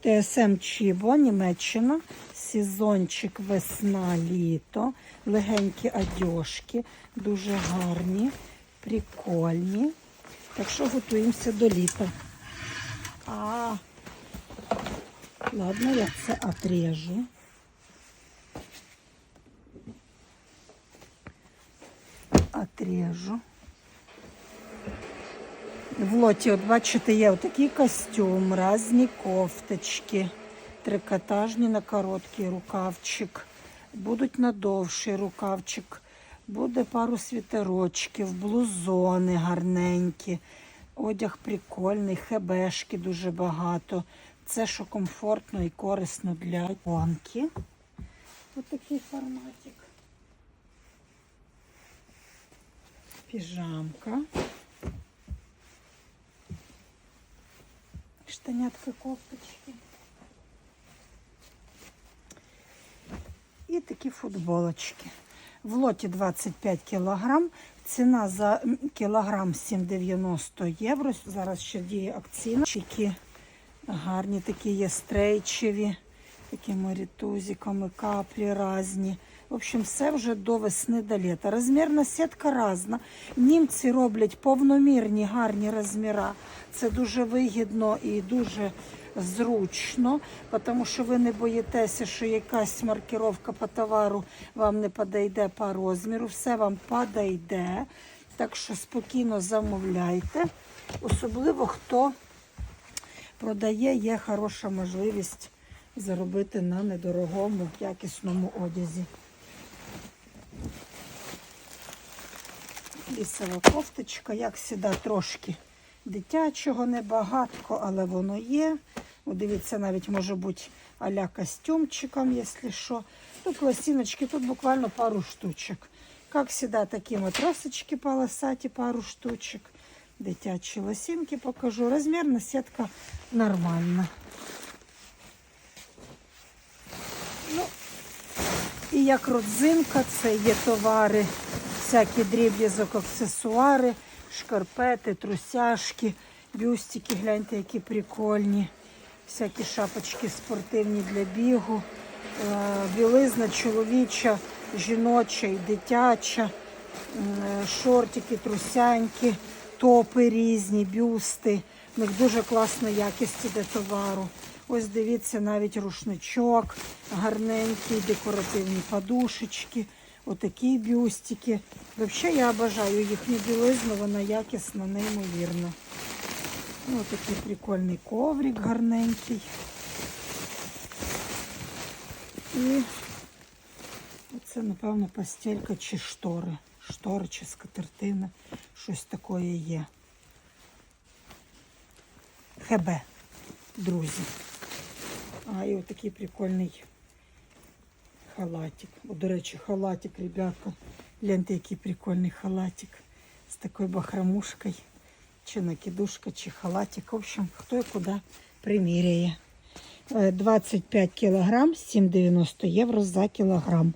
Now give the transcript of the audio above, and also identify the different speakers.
Speaker 1: ТСМ Чібо, Німеччина, сезончик весна, літо, легенькі одежки, дуже гарні, прикольні. Так що готуємося до літа. А, ладно, я це отрежу. Отрежу. В лоті, от бачите, є отакий костюм, різні кофточки, трикотажні на короткий рукавчик, будуть на довший рукавчик, буде пару світерочків, блузони гарненькі, одяг прикольний, хебешки дуже багато. Це що комфортно і корисно для гонки. Ось такий форматик. Піжамка. Штанятка кофточки. І такі футболочки. В лоті 25 кілограм. Ціна за кілограм 7,90 євро. Зараз ще діє акційна. Чики гарні такі є стрейчеві, такими рітузиками, каплі різні. В общем, все вже до весни до літа. Розмірна сітка різна. Німці роблять повномірні гарні розміри. Це дуже вигідно і дуже зручно, тому що ви не боїтеся, що якась маркировка по товару вам не подійде по розміру. Все вам подійде. Так що спокійно замовляйте. Особливо хто продає, є хороша можливість заробити на недорогому, якісному одязі. Лісова кофточка, як завжди, трошки дитячого, небагатко, але воно є. О, дивіться, навіть може бути а-ля костюмчиком, якщо що. Тут лосіночки, тут буквально пару штучок. Як завжди, такі матросочки полосаті, пару штучок. Дитячі лосінки покажу. Розмірна сітка нормальна. Ну, і як родзинка, це є товари, всякі дріб'язок, аксесуари, шкарпети, трусяшки, бюстики, гляньте, які прикольні. Всякі шапочки спортивні для бігу, е, білизна чоловіча, жіноча і дитяча, е, шортики, трусяньки, топи різні, бюсти. В них дуже класна якість іде товару. Ось дивіться, навіть рушничок, гарненький, декоративні подушечки, отакі бюстики. Взагалі я обожаю їхню білизну, вона якісна, неймовірна. Ну, такий прикольний коврик гарненький. І це, напевно, постелька чи штори. Штори чи скатертина. Щось таке є. ХБ, друзі. А, і отакий прикольний халатик. О, до речі, халатик, ребятка. Гляньте, який прикольний халатик. З такою бахрамушкою. Чи накидушка, чи халатик. В общем, хто і куди приміряє. Е, 25 кілограм, 7,90 євро за кілограм.